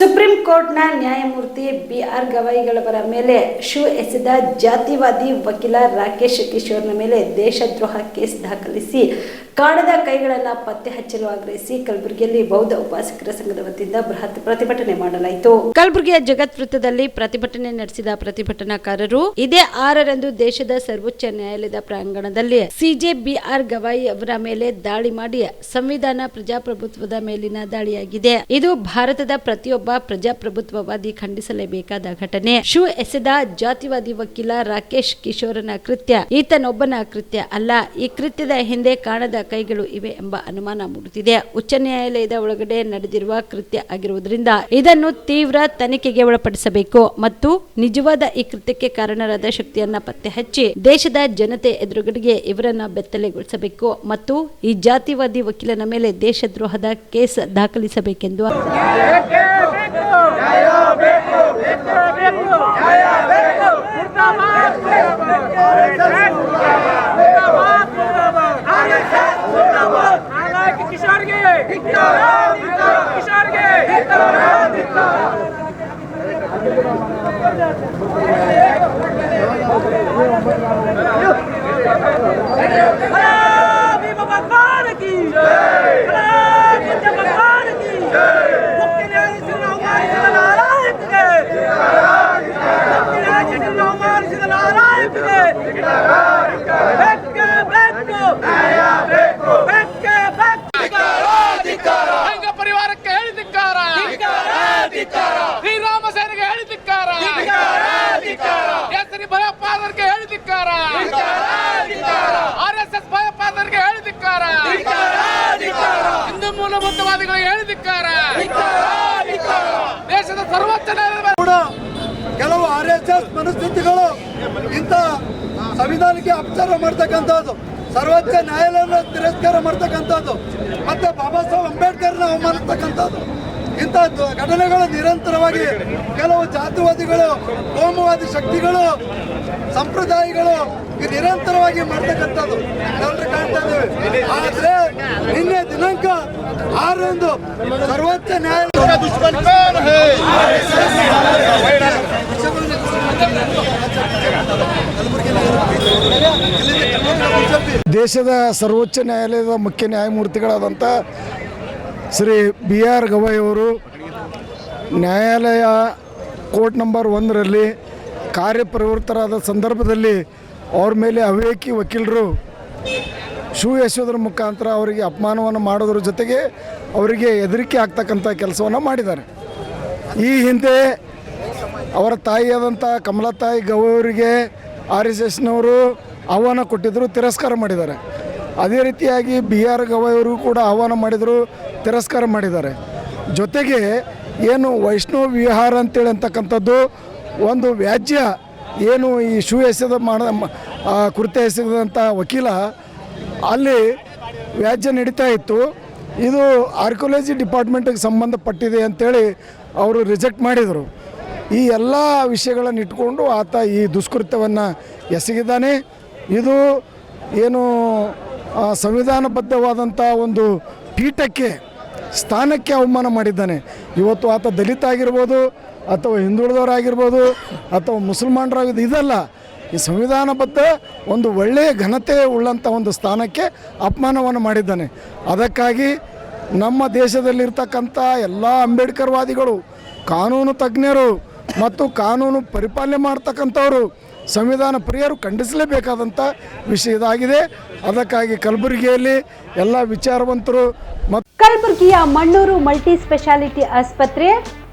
Supreme ಕೋರ್ಟ್ನ ನ್ಯಾಯಮೂರ್ತಿ B R ಗವಾಯಿಗಳವರ ಮೇಲೆ ಶೂ ಎಸೆದ ಜಾತಿವಾದಿ ವಕೀಲ ರಾಕೇಶ್ ಕಿಶೋರ್ನ ಮೇಲೆ ದೇಶದ್ರೋಹ ಕೇಸ್ ದಾಖಲಿಸಿ ಕಾಣದ ಕೈಗಳನ್ನು ಪತ್ತೆ ಹಚ್ಚಲು ಆಗ್ರಹಿಸಿ ಕಲಬುರಗಿಯಲ್ಲಿ ಬೌದ್ಧ ಉಪಾಸಕರ ಸಂಘದ ವತಿಯಿಂದ ಬೃಹತ್ ಪ್ರತಿಭಟನೆ ಮಾಡಲಾಯಿತು. ಕಲಬುರಗಿಯ ಜಗತ್ ವೃತ್ತದಲ್ಲಿ ಪ್ರತಿಭಟನೆ ನಡೆಸಿದ ಪ್ರತಿಭಟನಾಕಾರರು ಇದೇ ಆರರಂದು ದೇಶದ ಸರ್ವೋಚ್ಚ ನ್ಯಾಯಾಲಯದ ಪ್ರಾಂಗಣದಲ್ಲಿ ಸಿಜೆಬಿಆರ್ ಗವಾಯಿ ಅವರ ಮೇಲೆ ದಾಳಿ ಮಾಡಿ ಸಂವಿಧಾನ ಪ್ರಜಾಪ್ರಭುತ್ವದ ಮೇಲಿನ ದಾಳಿಯಾಗಿದೆ. ಇದು ಭಾರತದ ಪ್ರತಿಯೊಬ್ಬ ಪ್ರಜಾಪ್ರಭುತ್ವವಾದಿ ಖಂಡಿಸಲೇಬೇಕಾದ ಘಟನೆ. ಶೂ ಎಸೆದ ಜಾತಿವಾದಿ ವಕೀಲ ರಾಕೇಶ್ ಕಿಶೋರನ ಕೃತ್ಯ ಈತನೊಬ್ಬನ ಕೃತ್ಯ ಅಲ್ಲ, ಈ ಕೃತ್ಯದ ಹಿಂದೆ ಕಾಣದ ಕೈಗಳು ಇವೆ ಎಂಬ ಅನುಮಾನ ಮೂಡುತ್ತಿದೆ. ಉಚ್ಚ ನ್ಯಾಯಾಲಯದ ಒಳಗಡೆ ನಡೆದಿರುವ ಕೃತ್ಯ ಆಗಿರುವುದರಿಂದ ಇದನ್ನು ತೀವ್ರ ತನಿಖೆಗೆ ಒಳಪಡಿಸಬೇಕು ಮತ್ತು ನಿಜವಾದ ಈ ಕೃತ್ಯಕ್ಕೆ ಕಾರಣರಾದ ಶಕ್ತಿಯನ್ನ ಪತ್ತೆ ಹಚ್ಚಿ ದೇಶದ ಜನತೆ ಎದುರುಗಡೆಗೆ ಇವರನ್ನ ಬೆತ್ತಲೆಗೊಳಿಸಬೇಕು ಮತ್ತು ಈ ಜಾತಿವಾದಿ ವಕೀಲನ ಮೇಲೆ ದೇಶದ್ರೋಹದ ಕೇಸ್ ದಾಖಲಿಸಬೇಕೆಂದು ಕಿಶೋರ್ಗೆ ಹೇಳಿದಿಕ್ಕಾರ ಆರ್ ಎಸ್ ಎಸ್ ಭಯೋತ್ಪಾದನೆಗೆ ಹೇಳಿ ಧಿಕ್ಕಾರ. ಹಿಂದೂ ಮೂಲಭೂತವಾದಿಗಳಿಗೆ ಹೇಳಿದಿಕ್ಕಾರ ದೇಶದ ಸರ್ವೋಚ್ಚ ಕೆಲವು ಆರ್ ಎಸ್ ಎಸ್ ಮನಸ್ಥಿತಿಗಳು ಇಂಥ ಸಂವಿಧಾನಕ್ಕೆ ಅಪಚಾರ ಮಾಡ್ತಕ್ಕಂಥದ್ದು ಸರ್ವೋಚ್ಚ ನ್ಯಾಯಾಲಯನ ತಿರಸ್ಕಾರ ಮಾಡ್ತಕ್ಕಂಥದ್ದು ಮತ್ತೆ ಬಾಬಾ ಸಾಹೇಬ್ ಅಂಬೇಡ್ಕರ್ನ ಅವಮಾನಿಸ್ತಕ್ಕಂಥದ್ದು. ಇಂಥ ದ- ಘಟನೆಗಳು ನಿರಂತರವಾಗಿ ಕೆಲವು ಜಾತಿವಾದಿಗಳು ಕೋಮುವಾದಿ ಶಕ್ತಿಗಳು ಸಂಪ್ರದಾಯಗಳು ನಿರಂತರವಾಗಿ ಮಾಡ್ತಕ್ಕಂಥದ್ದು ಎಲ್ಲರೂ ಕಾಣ್ತಾ ಇದ್ದೇವೆ. ಆದ್ರೆ ನಿನ್ನೆ ದಿನಾಂಕ ಆರರಂದು ಸರ್ವೋಚ್ಚ ನ್ಯಾಯಾಲಯ ದೇಶದ ಸರ್ವೋಚ್ಚ ನ್ಯಾಯಾಲಯದ ಮುಖ್ಯ ನ್ಯಾಯಮೂರ್ತಿಗಳಾದಂಥ ಶ್ರೀ ಬಿ ಆರ್ ಗವಾಯಿಯವರು ನ್ಯಾಯಾಲಯ ಕೋರ್ಟ್ ನಂಬರ್ ಒಂದರಲ್ಲಿ ಕಾರ್ಯಪ್ರವೃತ್ತರಾದ ಸಂದರ್ಭದಲ್ಲಿ ಅವ್ರ ಮೇಲೆ ಅವೇಕಿ ವಕೀಲರು ಶೂ ಎಸೆಯೋದ್ರ ಮುಖಾಂತರ ಅವರಿಗೆ ಅಪಮಾನವನ್ನು ಮಾಡೋದ್ರ ಜೊತೆಗೆ ಅವರಿಗೆ ಹೆದರಿಕೆ ಆಗ್ತಕ್ಕಂಥ ಕೆಲಸವನ್ನು ಮಾಡಿದ್ದಾರೆ. ಈ ಹಿಂದೆ ಅವರ ತಾಯಿಯಾದಂಥ ಕಮಲತಾಯಿ ಗೌರಿಗೆ ಆರ್ ಎಸ್ ಎಸ್ನವರು ಆಹ್ವಾನ ಕೊಟ್ಟಿದ್ದರು, ತಿರಸ್ಕಾರ ಮಾಡಿದ್ದಾರೆ. ಅದೇ ರೀತಿಯಾಗಿ ಬಿ ಆರ್ ಗವಾಯಿಯವರು ಕೂಡ ಆಹ್ವಾನ ಮಾಡಿದರು, ತಿರಸ್ಕಾರ ಮಾಡಿದ್ದಾರೆ. ಜೊತೆಗೆ ಏನು ವೈಷ್ಣವ ವಿಹಾರ ಅಂತೇಳಿ ಅಂತಕ್ಕಂಥದ್ದು ಒಂದು ವ್ಯಾಜ್ಯ ಏನು ಈ ಶೂ ಎಸೆದ ಮಾಡ ಕುರ್ತೆ ಎಸೆದಂಥ ವಕೀಲ ಅಲ್ಲಿ ವ್ಯಾಜ್ಯ ನಡೀತಾ ಇತ್ತು. ಇದು ಆರ್ಕಿಯಾಲಜಿ ಡಿಪಾರ್ಟ್ಮೆಂಟಿಗೆ ಸಂಬಂಧಪಟ್ಟಿದೆ ಅಂತೇಳಿ ಅವರು ರಿಜೆಕ್ಟ್ ಮಾಡಿದರು. ಈ ಎಲ್ಲ ವಿಷಯಗಳನ್ನು ಇಟ್ಕೊಂಡು ಆತ ಈ ದುಷ್ಕೃತ್ಯವನ್ನು ಎಸಗಿದ್ದಾನೆ. ಇದು ಏನು ಸಂವಿಧಾನಬದ್ಧವಾದಂಥ ಒಂದು ಪೀಠಕ್ಕೆ, ಸ್ಥಾನಕ್ಕೆ ಅವಮಾನ ಮಾಡಿದ್ದಾನೆ. ಇವತ್ತು ಆತ ದಲಿತ ಆಗಿರ್ಬೋದು, ಅಥವಾ ಹಿಂದುಳಿದವರಾಗಿರ್ಬೋದು, ಅಥವಾ ಮುಸಲ್ಮಾನರಾಗಿದ್ದು ಇದಲ್ಲ. ಈ ಸಂವಿಧಾನಬದ್ಧ ಒಂದು ಒಳ್ಳೆಯ ಘನತೆ ಉಳ್ಳಂಥ ಒಂದು ಸ್ಥಾನಕ್ಕೆ ಅಪಮಾನವನ್ನು ಮಾಡಿದ್ದಾನೆ. ಅದಕ್ಕಾಗಿ ನಮ್ಮ ದೇಶದಲ್ಲಿರ್ತಕ್ಕಂಥ ಎಲ್ಲ ಅಂಬೇಡ್ಕರ್ವಾದಿಗಳು, ಕಾನೂನು ತಜ್ಞರು ಮತ್ತು ಕಾನೂನು ಪರಿಪಾಲನೆ ಮಾಡ್ತಕ್ಕಂಥವರು ಸಂವಿಧಾನ ಪ್ರಿಯರು ಖಂಡಿಸಲೇಬೇಕಾದಂಥ ವಿಷಯ ಇದಾಗಿದೆ. ಅದಕ್ಕಾಗಿ ಕಲಬುರಗಿಯಲ್ಲಿ ಎಲ್ಲ ವಿಚಾರವಂತರು ಮತ್ತು ಕಲಬುರಗಿಯ ಮಣ್ಣೂರು ಮಲ್ಟಿ ಸ್ಪೆಷಾಲಿಟಿ ಆಸ್ಪತ್ರೆ